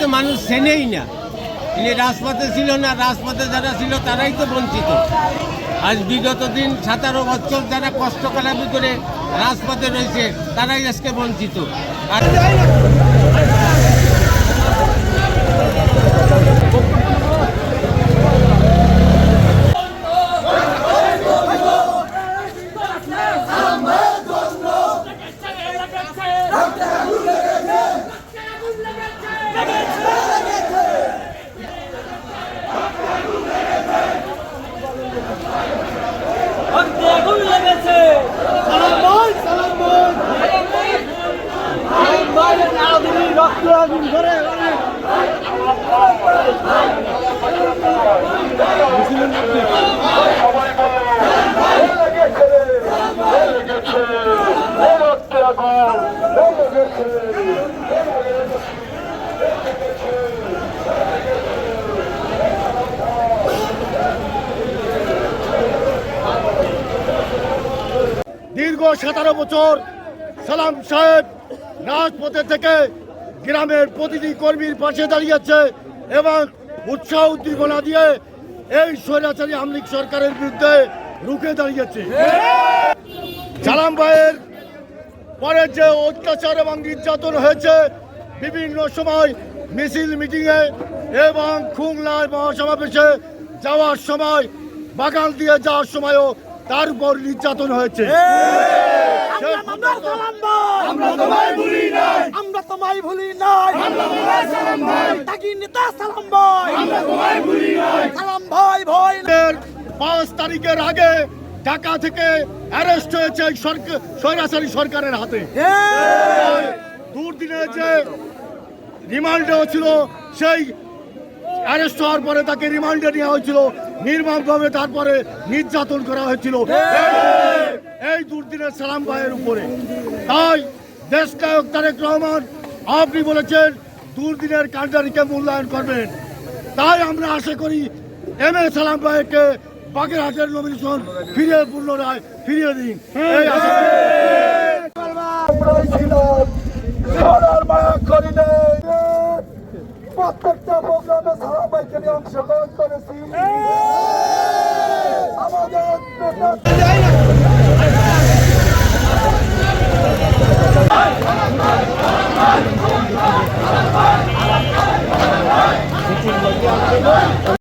তো মানুষ চেনেই না। তিনি রাজপথে ছিল না, রাজপথে যারা ছিল তারাই তো বঞ্চিত। আজ বিগত দিন সাতারো বছর যারা কষ্ট করার করে রাজপথে রয়েছে, তারাই আজকে বঞ্চিত। আর রক্তে আগুন লেগেছে সালাম ভাই সালাম ভাই সালাম ভাই আগুন রক্ত আগুন ধরে দীর্ঘ সতেরো বছর সালাম সাহেব রাজপথে থেকে গ্রামের প্রতিটি কর্মীর পাশে দাঁড়িয়েছে এবং উৎসাহ উদ্দীপনা দিয়ে এই স্বৈরাচারী আমলিক সরকারের বিরুদ্ধে রুখে দাঁড়িয়েছে। সালাম ভাইয়ের পরে যে অত্যাচার এবং নির্যাতন হয়েছে, বিভিন্ন সময় মিছিল, মিটিংয়ে এবং খুলনায় মহাসমাবেশে যাওয়ার সময়, বাগান দিয়ে যাওয়ার সময়ও তার উপর নির্যাতন হয়েছে। আমরা সালাম ভাই। আমরা তোমায় ভুলি নাই। আমরা তোমায় ভুলি নাই। আমরা তোমায় সালাম ভাই। তাকি নেতা সালাম ভাই। আমরা তোমায় ভুলি নাই। সালাম ভাই ভাই পাঁচ তারিখের আগে ঢাকা থেকে অ্যারেস্ট হয়েছে এই সরকার স্বৈরাচারী সরকারের হাতে। দুর্দিনে যে রিমান্ডে ছিল সেই অ্যারেস্ট হওয়ার পরে তাকে রিমান্ডে নেওয়া হয়েছিল। নির্মমভাবে তারপরে নির্যাতন করা হয়েছিল। এই দুর্দিনের সালাম ভাইয়ের উপরে। তাই দেশ নায়ক তারেক রহমান আপনি বলেছেন, দুর্দিনের কান্ডারিকে মূল্যায়ন করবেন। তাই আমরা আশা করি এম এ সালাম ভাইকে বাগেরহাটের নমিনেশন ফিরিয়ে, পুনরায় ফিরিয়ে দিন। প্রত্যেকটা প্রোগ্রামে বাইকে নিয়ে অংশগ্রহণ Hey!